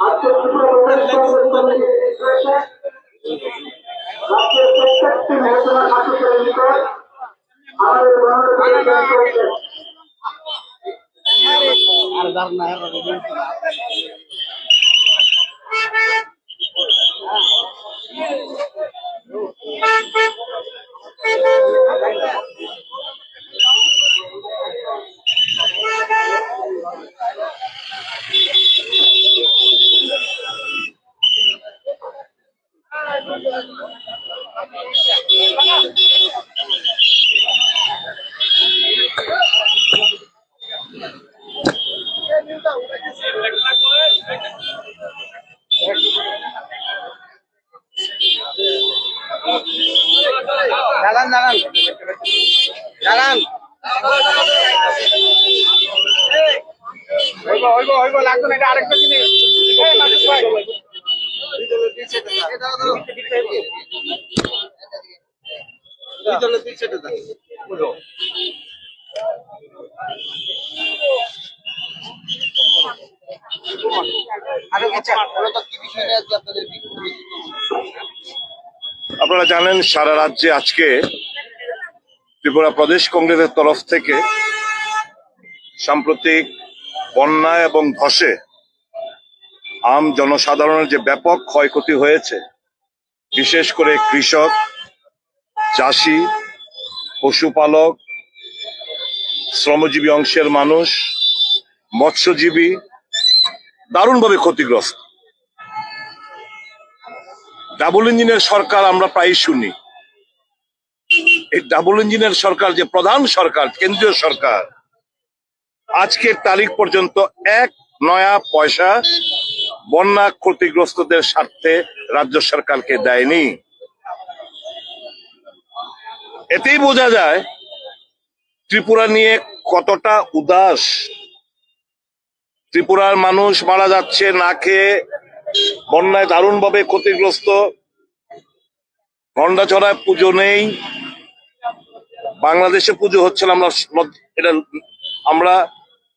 আজকে ত্রিপুরা প্রদেশ কংগ্রেস কমিটির নির্দেশে প্রত্যেকটি মহকুমা নিকট আমাদের গণতন্ত্র করেছেন দাঁড়ান দাঁড়ান। দাঁড়ান। হইব হইব হইব আরেকটা জিনিস এই মানুষ ভাই আরও কিছু কি বিষয় নিয়ে আজকে আপনাদের বিক্ষোভ মিছিল? আপনারা জানেন সারা রাজ্যে আজকে ত্রিপুরা প্রদেশ কংগ্রেসের তরফ থেকে সাম্প্রতিক বন্যা এবং ধসে আম জনসাধারণের যে ব্যাপক ক্ষয়ক্ষতি হয়েছে, বিশেষ করে কৃষক, চাষি, পশুপালক, শ্রমজীবী অংশের মানুষ, মৎস্যজীবী, দারুণভাবে ক্ষতিগ্রস্ত। ডাবল ইঞ্জিনের সরকার আমরা প্রায় শুনি। এই ডাবল ইঞ্জিনের সরকার যে প্রধান সরকার, কেন্দ্রীয় সরকার, আজকের তারিখ পর্যন্ত এক নয়া পয়সা বন্যা ক্ষতিগ্রস্তদের স্বার্থে রাজ্য সরকারকে দেয়নি। এতেই বোঝা যায় ত্রিপুরা নিয়ে কতটা উদাস। ত্রিপুরার মানুষ মারা যাচ্ছে, না খেয়ে বন্যায় দারুণভাবে ক্ষতিগ্রস্ত। গন্ডাছড়ায় পুজো নেই। বাংলাদেশে পুজো হচ্ছে না, আমরা এটা আমরা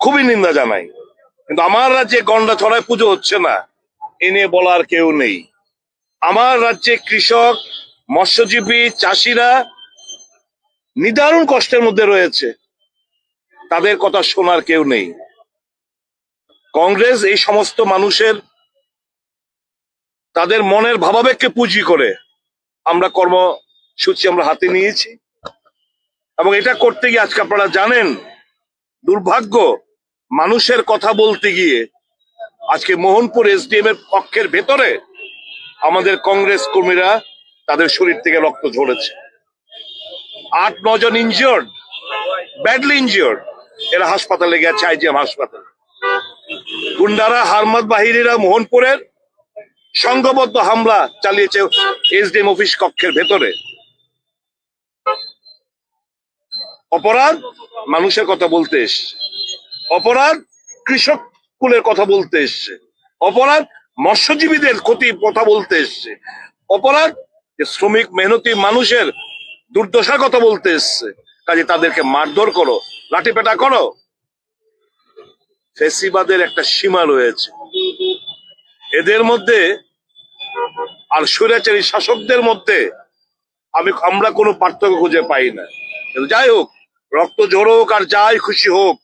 খুবই নিন্দা জানাই। কিন্তু আমার রাজ্যে গন্ডা ছড়ায় পুজো হচ্ছে না। এ নিয়ে বলার কেউ নেই। আমার রাজ্যে কৃষক, মৎস্যজীবী, চাষিরা নিদারুণ কষ্টের মধ্যে রয়েছে। তাদের কথা শোনার কেউ নেই। কংগ্রেস এই সমস্ত মানুষের তাদের মনের ভাবাবেগকে পুঁজি করে আমরা কর্মসূচি আমরা হাতে নিয়েছি। এবং এটা করতে গিয়ে আজকে আপনারা জানেন, দুর্ভাগ্য মানুষের কথা বলতে গিয়ে আজকে মোহনপুর এসডিএম এর পক্ষের ভেতরে আমাদের কংগ্রেস কর্মীরা তাদের শরীর থেকে রক্ত ঝরেছে। আট নজন ইনজিওর্ড ব্যাডলি ইনজিওর্ড এরা হাসপাতালে গেছে, আইজিএম হাসপাতালে। গুন্ডারা হারমাদ বাহিনীরা মোহনপুরের সংঘবদ্ধ হামলা চালিয়েছে এসডিএম অফিস কক্ষের ভেতরে। অপরাধ, মানুষের কথা বলতে এসছে। অপরাধ কৃষক কুলের কথা বলতে এসছে। অপরাধ মৎস্যজীবীদের ক্ষতি কথা বলতে এসছে। অপরাধ শ্রমিক মেহনতি মানুষের দুর্দশার কথা বলতে এসছে। কাজে তাদেরকে মারধর করো লাঠিপেটা করো। ফেসিবাদের একটা সীমা রয়েছে। এদের মধ্যে আর স্বৈরাচারী শাসকদের মধ্যে আমি, আমরা কোনো পার্থক্য খুঁজে পাই না। যাই হোক, রক্ত হোক আর যাই খুশি হোক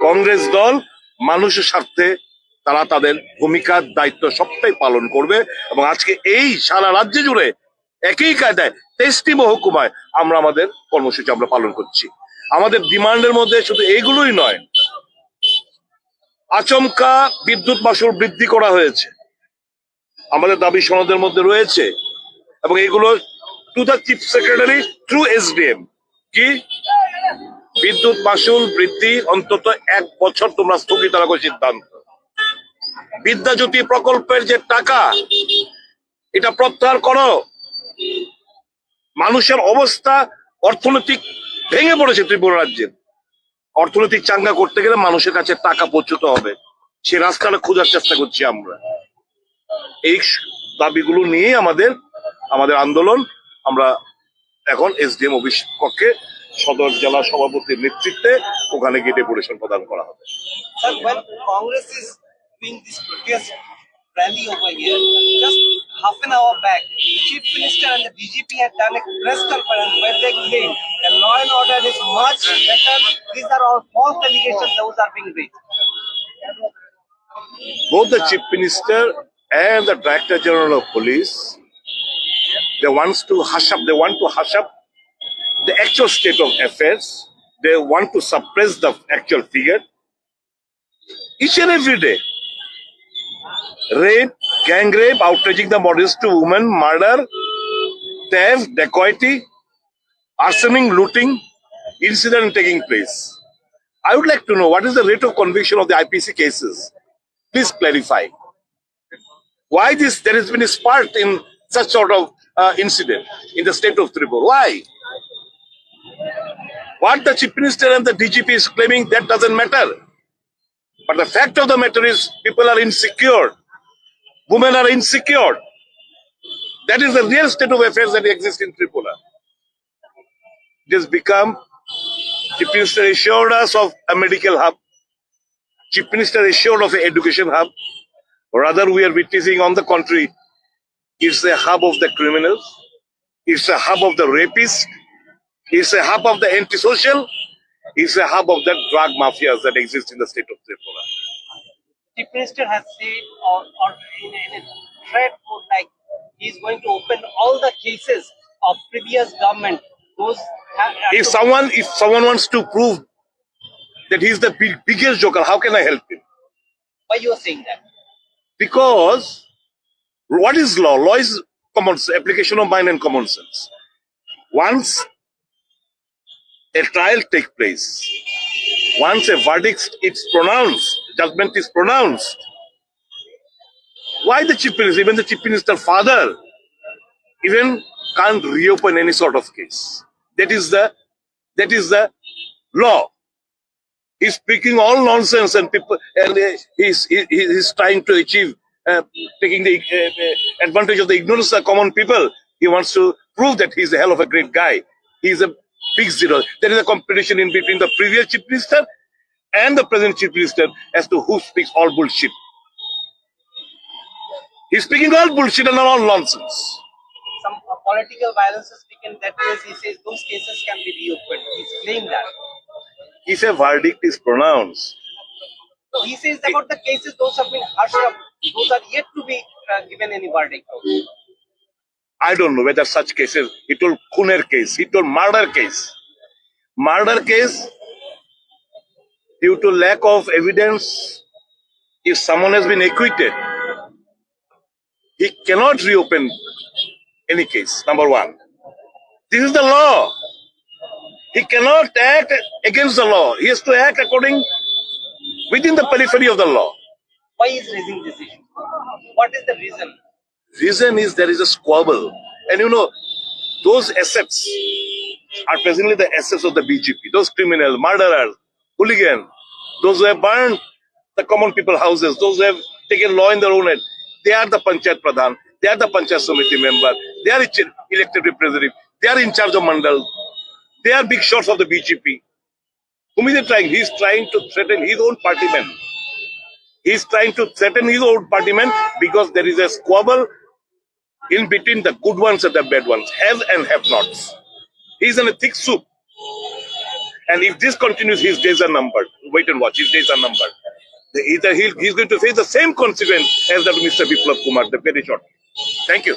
কংগ্রেস দল মানুষের স্বার্থে তারা তাদের ভূমিকার দায়িত্ব সবটাই পালন করবে এবং আজকে এই সারা রাজ্য জুড়ে একই কায়দায় তেইশটি মহকুমায় আমরা আমাদের কর্মসূচি আমরা পালন করছি। আমাদের ডিমান্ডের মধ্যে শুধু এইগুলোই নয়, আচমকা বিদ্যুৎ মাসুল বৃদ্ধি করা হয়েছে। আমাদের দাবি সনদের মধ্যে রয়েছে এবং এগুলো to the chief secretary through SDM কি? বিদ্যুৎ মাসুল বৃদ্ধি অন্তত এক বছর তোমরা স্থগিত রাখো সিদ্ধান্ত। বিদ্যাজ্যোতি প্রকল্পের যে টাকা, এটা প্রত্যাহার করো। মানুষের অবস্থা অর্থনৈতিক ভেঙে পড়েছে ত্রিপুরা রাজ্যের। অর্থনৈতিক চাঙ্গা করতে গেলে মানুষের কাছে টাকা পৌঁছতে হবে। সে রাস্তাটা খোঁজার চেষ্টা করছি আমরা। এই দাবিগুলো নিয়ে আমাদের আমাদের আন্দোলন। আমরা এখন এসডিএম অফিস কক্ষে সদর জেলা সভাপতির নেতৃত্বে ওখানে গিয়ে ডেপুটেশন প্রদান করা হবে rally over here, just half an hour back, the Chief Minister and the DGP had done a press conference where they claim the law and order is much better. These are all false allegations those are being raised. both the chief minister and the director general of police they wants to hush up they want to hush up the actual state of affairs they want to suppress the actual figure each and every day rape gang rape outraging the modesty of women murder theft dacoity arsoning looting incident taking place i would like to know what is the rate of conviction of the ipc cases please clarify why this there has been a spark in such sort of uh, incident in the state of Tripura. Why? What the chief minister and the DGP is claiming that doesn't matter. But the fact of the matter is people are insecure. Women are insecure. That is the real state of affairs that exists in Tripura. It has become chief minister assured us of a medical hub. Chief Minister assured of an education hub. Rather, we are witnessing on the contrary, it's a hub of the criminals, it's a hub of the rapists, it's a hub of the antisocial, it's a hub of the drug mafias that exist in the state of Tripura. The Minister has said or, or in, a- in a threat like he's going to open all the cases of previous government. Those have, If someone, if someone wants to prove that he's the big, biggest joker, how can I help him? why are you are saying that? Because what is law? Law is common application of mind and common sense. Once a trial takes place, once a verdict is pronounced, judgment is pronounced, why the chief minister, even the chief minister father, even can't reopen any sort of case? That is the that is the law. He's speaking all nonsense, and people, and uh, he's he, he's trying to achieve uh, taking the uh, uh, advantage of the ignorance of the common people. He wants to prove that he's a hell of a great guy. He's a big zero. There is a competition in between the previous chief minister and the present chief minister as to who speaks all bullshit. He's speaking all bullshit and all nonsense. Some uh, political violence is taken that case. He says those cases can be reopened. He's claimed that. If a verdict is pronounced, So he says about the cases, those have been hushed up. Those are yet to be uh, given any verdict. I don't know whether such cases, he told Kuner case, he told murder case. Murder case, due to lack of evidence, if someone has been acquitted, he cannot reopen any case, number one. This is the law. He cannot act against the law. He has to act according within the periphery of the law. Why is raising this issue? What is the reason? Reason is there is a squabble. And you know, those assets are presently the assets of the BJP. Those criminals, murderers, hooligans, those who have burned the common people houses, those who have taken law in their own hand, they are the Panchayat Pradhan, they are the Panchayat Samiti member, they are elected representative, they are in charge of Mandal, they are big shots of the BJP. Whom is he trying? He is trying to threaten his own party men. He is trying to threaten his own party men because there is a squabble in between the good ones and the bad ones, have and have nots. He's in a thick soup. And if this continues, his days are numbered. Wait and watch, his days are numbered. The- Either he's going to face the same consequence as that Mr. Biplab Kumar, the very short. Thank you.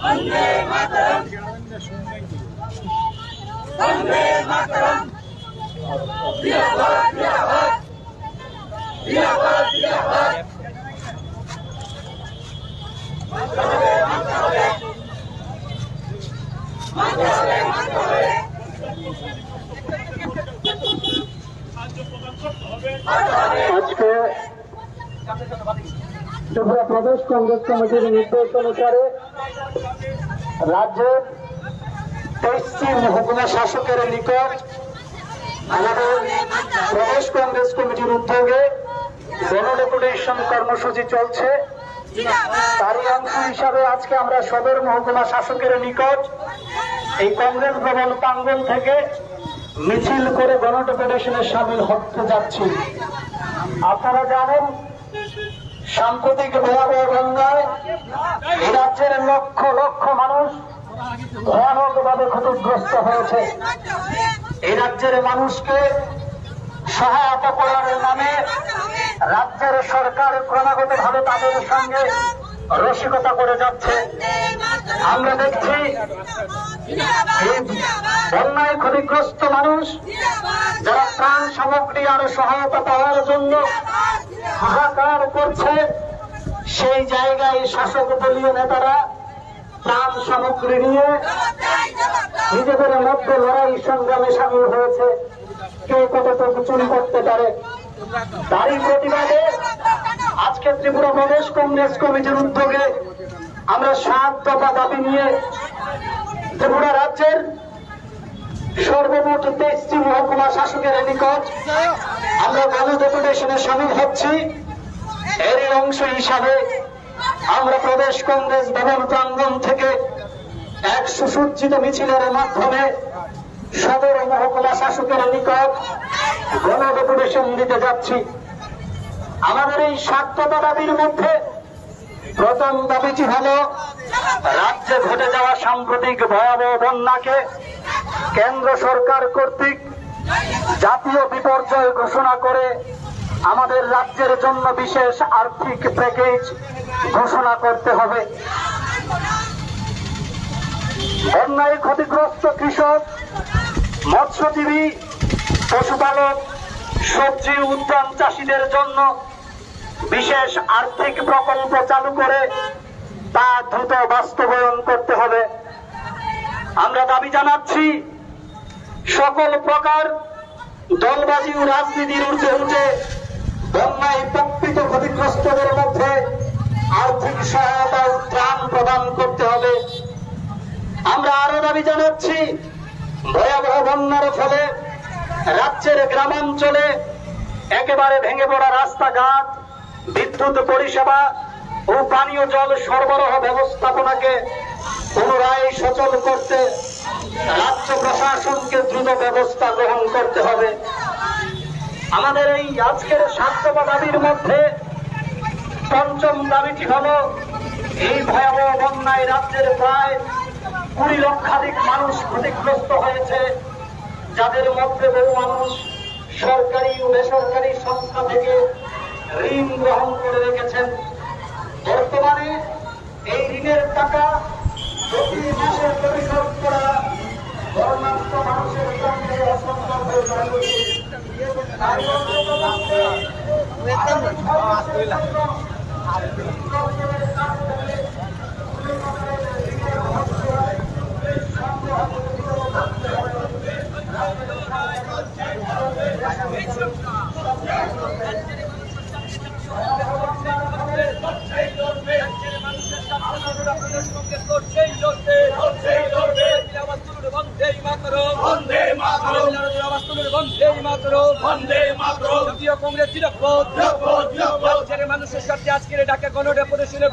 আমরা হাঁটতে পারি slogan তোলো চলো আজকে ত্রিপুরা প্রদেশ কংগ্রেস কমিটির নির্দেশ অনুসারে রাজ্যের তেইশটি মহকুমা শাসকের নিকট আমাদের প্রদেশ কংগ্রেস কমিটির উদ্যোগে গণডেপুটেশন কর্মসূচি চলছে। তারই অংশ হিসাবে আজকে আমরা সদর মহকুমা শাসকের নিকট এই কংগ্রেস ভবন প্রাঙ্গণ থেকে মিছিল করে গণডেপুটেশনে সামিল হতে যাচ্ছি। আপনারা জানেন, সাম্প্রতিক ভয়াবহ বন্যায় এই রাজ্যের লক্ষ লক্ষ মানুষ ভয়াবহভাবে ক্ষতিগ্রস্ত হয়েছে। এই রাজ্যের মানুষকে সহায়তা করার নামে রাজ্যের সরকার ক্রমাগত ভাবে তাদের সঙ্গে রসিকতা করে যাচ্ছে। আমরা দেখছি বন্যায় ক্ষতিগ্রস্ত মানুষ যারা ত্রাণ সামগ্রী আর সহায়তা পাওয়ার জন্য হাহাকার করছে সেই জায়গায় শাসক দলীয় নেতারা ত্রাণ সামগ্রী নিয়ে নিজেদের মধ্যে লড়াই সংগ্রামে সামিল হয়েছে। কে কতটুকু চুরি করতে পারে? তারই প্রতিবাদে আজকে ত্রিপুরা প্রদেশ কংগ্রেস কমিটির উদ্যোগে আমরা সাত দফা দাবি নিয়ে ত্রিপুরা রাজ্যের সর্বমোট তেইশটি মহকুমা শাসকের নিকট আমরা গণ ডেপুটেশনে সামিল হচ্ছি। এরই অংশ হিসাবে আমরা প্রদেশ কংগ্রেস ভবন প্রাঙ্গণ থেকে এক সুসজ্জিত মিছিলের মাধ্যমে সদর মহকুমা শাসকের নিকট গণ ডেপুটেশন দিতে যাচ্ছি। আমাদের এই সাতটা দাবির মধ্যে প্রথম দাবিটি হল, রাজ্যে ঘটে যাওয়া সাম্প্রতিক ভয়াবহ বন্যাকে কেন্দ্র সরকার কর্তৃক জাতীয় বিপর্যয় ঘোষণা করে আমাদের রাজ্যের জন্য বিশেষ আর্থিক প্যাকেজ ঘোষণা করতে হবে। বন্যায় ক্ষতিগ্রস্ত কৃষক, মৎস্যজীবী, পশুপালক সবজি উদ্যান চাষীদের জন্য বিশেষ আর্থিক প্রকল্প চালু করে তা দ্রুত বাস্তবায়ন করতে হবে। আমরা দাবি জানাচ্ছি, সকল প্রকার দলবাজি ও রাজনীতির উঠে উঠে বন্যায় প্রকৃত ক্ষতিগ্রস্তদের মধ্যে আর্থিক সহায়তা ও ত্রাণ প্রদান করতে হবে। আমরা আরও দাবি জানাচ্ছি, ভয়াবহ বন্যার ফলে রাজ্যের গ্রামাঞ্চলে একেবারে ভেঙে পড়া রাস্তাঘাট, বিদ্যুৎ পরিষেবা ও পানীয় জল সরবরাহ ব্যবস্থাপনাকে পুনরায় সচল করতে রাজ্য প্রশাসনকে দ্রুত ব্যবস্থা গ্রহণ করতে হবে। আমাদের এই আজকের স্বাস্থ্য দাবির মধ্যে পঞ্চম দাবিটি হল, এই ভয়াবহ বন্যায় রাজ্যের প্রায় কুড়ি লক্ষাধিক মানুষ ক্ষতিগ্রস্ত হয়েছে। যাদের মধ্যে বহু মানুষ সরকারি ও বেসরকারি সংস্থা থেকে ঋণ গ্রহণ করে রেখেছেন, বর্তমানে এই ঋণের টাকা প্রতি মাসে পরিশোধ করা মানুষের সঙ্গে অসম্ভব হয়ে দাঁড়িয়েছে। তাই অন্তত পক্ষে আগামী ছয় মাসের জন্য ঋণ গ্রহণের কাজ করে ঋণের অবস্থায় সংগ্রহ করতে হবে। জাতীয় কংগ্রেস মানুষের সাথে আজকের ডাকে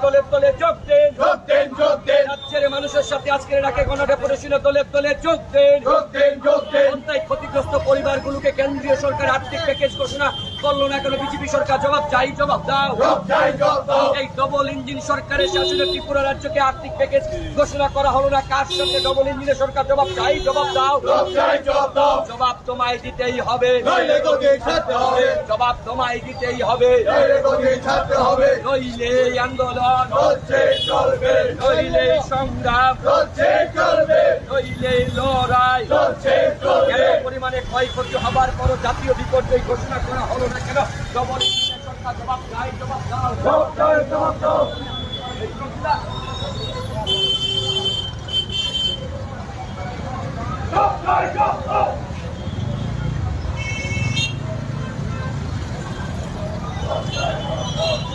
দলে দলে যোগ দেন। যোগ দেন যোগ দেন। রাজ্যের মানুষের সাথে আজকের ডাকে গণডেপুটেশনে দলে দলে যোগ দেন। যোগ দেন যোগ দেন। ক্ষতিগ্রস্ত পরিবারগুলোকে কেন্দ্রীয় সরকার আর্থিক প্যাকেজ ঘোষণা করল না কেন? বিজেপি সরকার জবাব চাই জবাব দাও। এই ডবল ইঞ্জিন সরকারের শাসনে ত্রিপুরা রাজ্যকে আর্থিক প্যাকেজ ঘোষণা করা হলো না। কার সঙ্গে ডবল ইঞ্জিনের সরকার? জবাব চাই জবাব দাও। জবাব তোমায় দিতেই হবে। জবাব তোমায় দিতেই হবে। নইলে আন্দোলন নইলে সংগ্রাম নইলে লড়াই। কেন পরিমাণে ক্ষয়ক্ষতি হবার পরও জাতীয় বিপর্যয় ঘোষণা করা হলো না কেন? জবর সরকার জবাব দায় জবাব দাও। জবাব দাও। Oh,